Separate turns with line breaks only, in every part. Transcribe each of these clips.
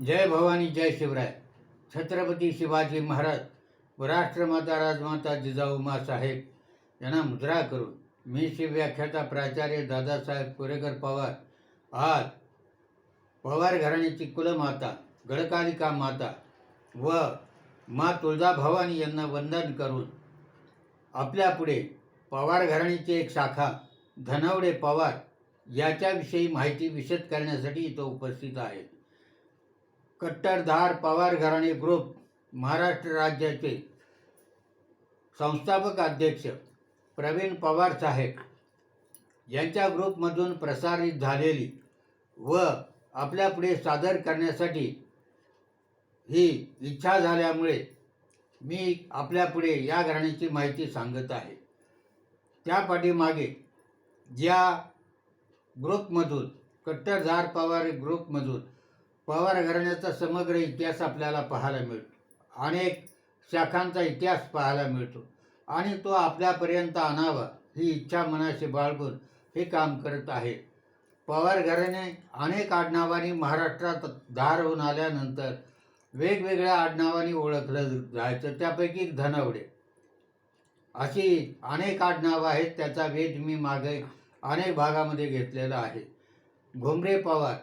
जय भवानी जय शिवराय. छत्रपती शिवाजी महाराज व राष्ट्रमाता राजमाता जिजाऊ साहेब यांना मुद्रा करून मी शिवव्याख्याता प्राचार्य दादासाहेब कोरेकर पवार आज पवार घराण्याची कुलमाता गडकालिका माता व मा तुळजा भवानी यांना वंदन करून आपल्यापुढे पवार घराण्याची एक शाखा धनावडे पवार याच्याविषयी माहिती विशद करण्यासाठी इथं उपस्थित आहे. कट्टरधार पवार घराणे ग्रुप महाराष्ट्र राज्याचे संस्थापक अध्यक्ष प्रवीण पवार साहेब यांच्या ग्रुपमधून प्रसारित झालेली व आपल्यापुढे सादर करण्यासाठी ही इच्छा झाल्यामुळे मी आपल्यापुढे या घराण्याची माहिती सांगत आहे. त्या पाठीमागे ज्या ग्रुपमधून कट्टरधार पवार ग्रुपमधून पवार घराण्याचा समग्र इतिहास आपल्याला पाहायला मिळतो. अनेक शाखांचा इतिहास पाहायला मिळतो. आणि तो आपल्यापर्यंत आणावा ही इच्छा मनाशी बाळगून हे काम करत आहे. पवार घराणे अनेक आडनावांनी महाराष्ट्रात धार होऊन आल्यानंतर वेगवेगळ्या आडनावांनी ओळखलं जायचं त्यापैकी धनवडे. अशी अनेक आडनावं आहेत त्याचा वेध मी मागे अनेक भागामध्ये घेतलेला आहे. घोंबरे पवार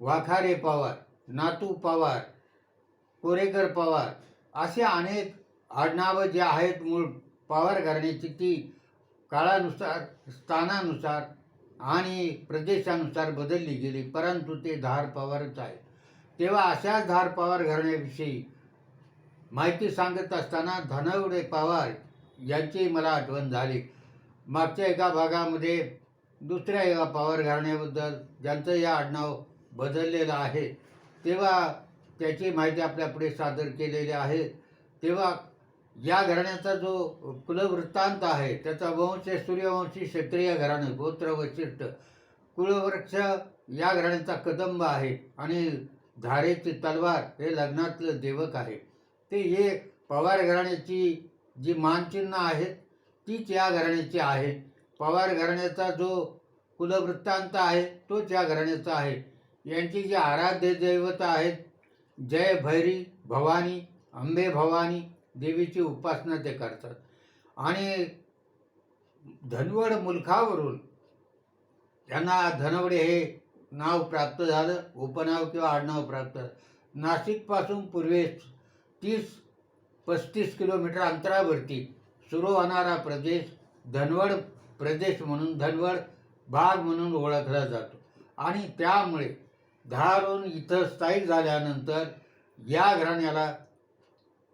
वाखारे पवार नातू पवार कोरेकर पवार असे अनेक आडनावं जे आहेत मूळ पवार घराण्याची ती काळानुसार स्थानानुसार आणि प्रदेशानुसार बदलली गेली. परंतु ते धार पवारच आहे तेव्हा अशाच धार पवार घराण्याविषयी माहिती सांगत असताना धनवडे पवार यांची मला आठवण झाली. मागच्या एका भागामध्ये दुसऱ्या एका पवार घराण्याबद्दल ज्यांचं या आडनाव बदललेलं आहे. तेव्हा त्याची माहिती आपल्यापुढे सादर केलेली आहे. तेव्हा या घराण्याचा जो कुलवृत्तांत आहे त्याचा वंश सूर्यवंशी क्षत्रिय घराणं गोत्र वशिष्ठ कुलवृक्ष या घराण्याचा कदंब आहे. आणि धारेची तलवार हे लग्नातलं देवक आहे. ते हे पवार घराण्याची जी मानचिन्ह आहेत तीच या घराण्याची आहे पवार घराण्याचा जो कुलवृत्तांत आहे तोच या घराण्याचा आहे. यांची जी आराध्य दैवत आहेत जय भैरी भवानी अंबे भवानी देवीची उपासना ते करतात. आणि धनवड मुलखावरून त्यांना धनवडे हे नाव प्राप्त झालं उपनाव किंवा आडनाव प्राप्त. झालं नाशिकपासून पूर्वेस तीस पस्तीस किलोमीटर अंतरावरती सुरू होणारा प्रदेश धनवड प्रदेश म्हणून धनवड भाग म्हणून ओळखला जातो. आणि त्यामुळे धारून इथं स्थायिक झाल्यानंतर या घराण्याला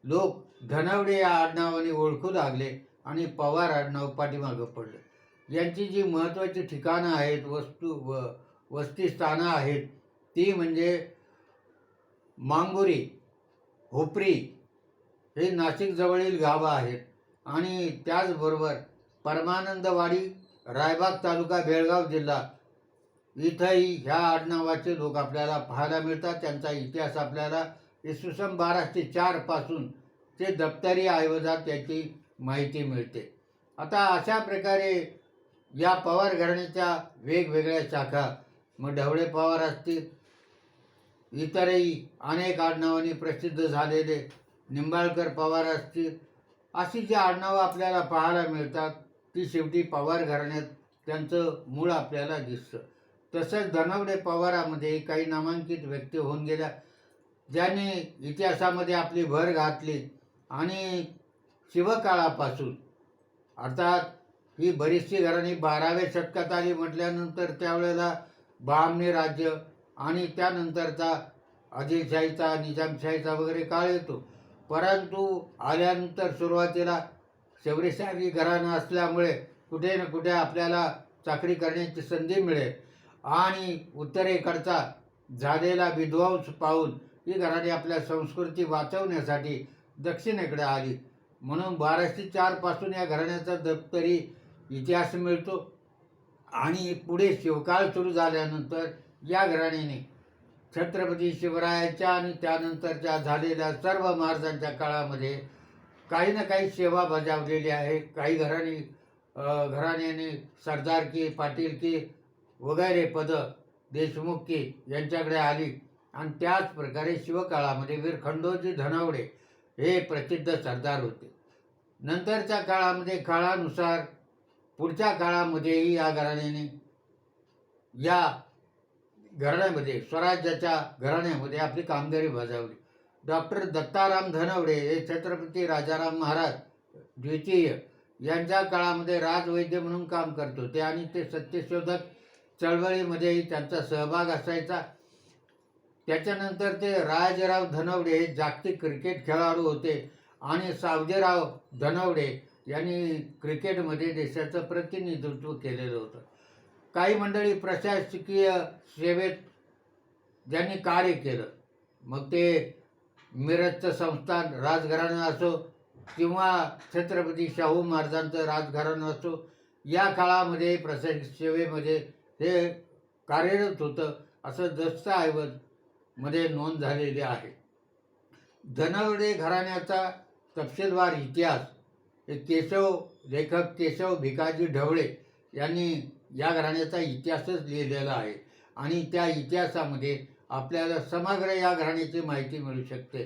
लोक धनवडे या आडनावाने ओळखू लागले आणि पवार आडनाव पाठीमागं पडलं. यांची जी महत्त्वाची ठिकाणं आहेत वस्तू व वस्तीस्थानं आहेत ती म्हणजे मांगुरी होपरी हे नाशिकजवळील गावं आहेत. आणि त्याचबरोबर परमानंदवाडी रायबाग तालुका बेळगाव जिल्हा इथंही ह्या आडनावाचे लोक आपल्याला पाहायला मिळतात. त्यांचा इतिहास आपल्याला इसवी सन बाराशे चारपासून ते दप्तरी ऐवजात याची माहिती मिळते. आता अशा प्रकारे या पवार घराण्याच्या वेगवेगळ्या शाखा मग ढवळे पवार असतील इतरही अनेक आडनावांनी प्रसिद्ध झालेले निंबाळकर पवार असतील अशी जी आडनावं आपल्याला पाहायला मिळतात ती शेवटी पवार घराण्यात त्यांचं मूळ आपल्याला दिसतं. तसंच धनवडे पवारामध्ये काही नामांकित व्यक्ती होऊन गेल्या ज्यांनी इतिहासामध्ये आपली भर घातली आणि शिवकाळापासून अर्थात ही बरीचशी घराणी बाराव्या शतकात आली म्हटल्यानंतर त्यावेळेला बहामनी राज्य आणि त्यानंतरचा आदिलशाहीचा निजामशाहीचा वगैरे काळ येतो. परंतु आल्यानंतर सुरुवातीला शबरीशाही घराणं असल्यामुळे कुठे ना कुठे आपल्याला चाकरी करण्याची संधी मिळेल. आणि उत्तरेकडचा झालेला विध्वंस पाहून ही घराणी आपल्या संस्कृती वाचवण्यासाठी दक्षिणेकडे आली. म्हणून बाराशे चारपासून या घराण्याचा दप्तरी इतिहास मिळतो आणि पुढे शिवकाळ सुरू झाल्यानंतर या घराण्याने छत्रपती शिवरायाच्या आणि त्यानंतरच्या झालेल्या सर्व महाराजांच्या काळामध्ये काही ना काही सेवा बजावलेली आहे. काही घराणी घराण्याने सरदारकी पाटीलकी वगैरे पदं देशमुखी यांच्याकडे आली. आणि त्याच प्रकारे शिवकाळामध्ये वीर खंडोजी धनावडे हे प्रसिद्ध सरदार होते. नंतरच्या काळामध्ये काळानुसार पुढच्या काळामध्येही या घराण्याने या घराण्यामध्ये स्वराज्याच्या घराण्यामध्ये आपली कामगिरी बजावली. डॉक्टर दत्ताराम धनवडे हे छत्रपती राजाराम महाराज द्वितीय यांच्या काळामध्ये राजवैद्य म्हणून काम करत होते आणि ते सत्यशोधक चळवळीमध्येही त्यांचा सहभाग असायचा. त्याच्यानंतर ते राजराव धनवडे हे जागतिक क्रिकेट खेळाडू होते आणि सावजीराव धनवडे यांनी क्रिकेटमध्ये देशाचं प्रतिनिधित्व केलेलं होतं. काही मंडळी प्रशासकीय सेवेत ज्यांनी कार्य केलं मग ते मिरजचं संस्थान राजघराणं असो किंवा छत्रपती शाहू महाराजांचं राजघराणं असो या काळामध्ये प्रशासकीय सेवेमध्ये हे कार्यरत होतं. असं दस्तऐवजमध्ये नोंद झालेली आहे. धनवडे घराण्याचा तपशीलवार इतिहास हे केशव लेखक केशव भिकाजी ढवळे यांनी या घराण्याचा इतिहासच लिहिलेला आहे. आणि त्या इतिहासामध्ये आपल्याला समग्र या घराण्याची माहिती मिळू शकते.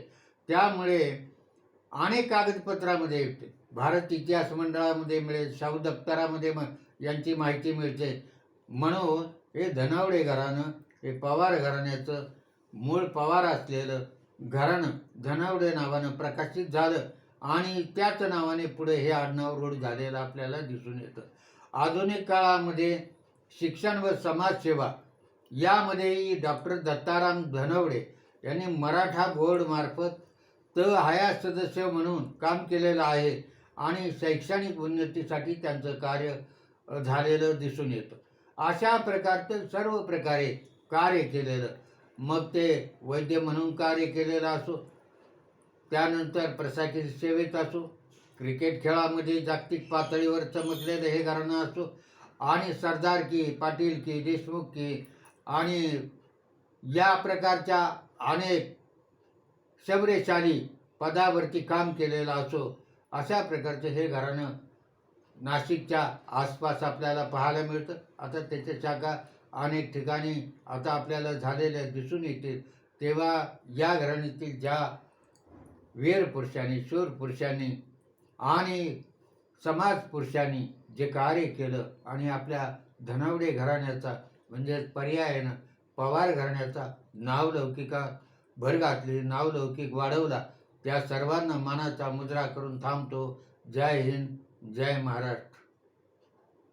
त्यामुळे अनेक कागदपत्रामध्ये भारत इतिहास मंडळामध्ये मिळेल शाहू दप्तरामध्ये म यांची माहिती मिळते. म्हणून हे धनावडे घराणं हे पवार घराण्याचं मूळ पवार असलेलं घराणं धनावडे नावानं प्रकाशित झालं आणि त्याच नावाने पुढे हे आडनाव रोड झालेलं आपल्याला दिसून येतं. आधुनिक काळामध्ये शिक्षण व समाजसेवा यामध्येही डॉक्टर दत्ताराम धनवडे यांनी मराठा बोर्डमार्फत त हया सदस्य म्हणून काम केलेलं आहे आणि शैक्षणिक उन्नतीसाठी त्यांचं कार्य झालेलं दिसून येतं. अशा प्रकारचं सर्व प्रकारे कार्य केलेलं. मग ते वैद्य म्हणून कार्य केलेलं असो त्यानंतर प्रशासकीय सेवेत असो क्रिकेट खेळामध्ये जागतिक पातळीवर चमकलेलं हे घराणं असो आणि सरदार की पाटील की देशमुख की आणि या प्रकारच्या अनेक शबरेशाली पदावरती काम केलेलं असो अशा प्रकारचं हे घराणं नाशिकच्या आसपास आपल्याला पाहायला मिळतं. आता त्याच्या शाखा अनेक ठिकाणी आता आपल्याला झालेल्या दिसून येतील. तेव्हा या घराण्यातील ज्या वीर पुरुषांनी शूर पुरुषांनी आणि समाज पुरुषांनी जे कार्य केलं आणि आपल्या धनावडे घराण्याचा म्हणजेच पर्यायानं पवार घराण्याचा नावलौकिका भर घातली नावलौकिक वाढवला. त्या सर्वांना मानाचा मुद्रा करून थांबतो. जय हिंद. जय महाराष्ट्र.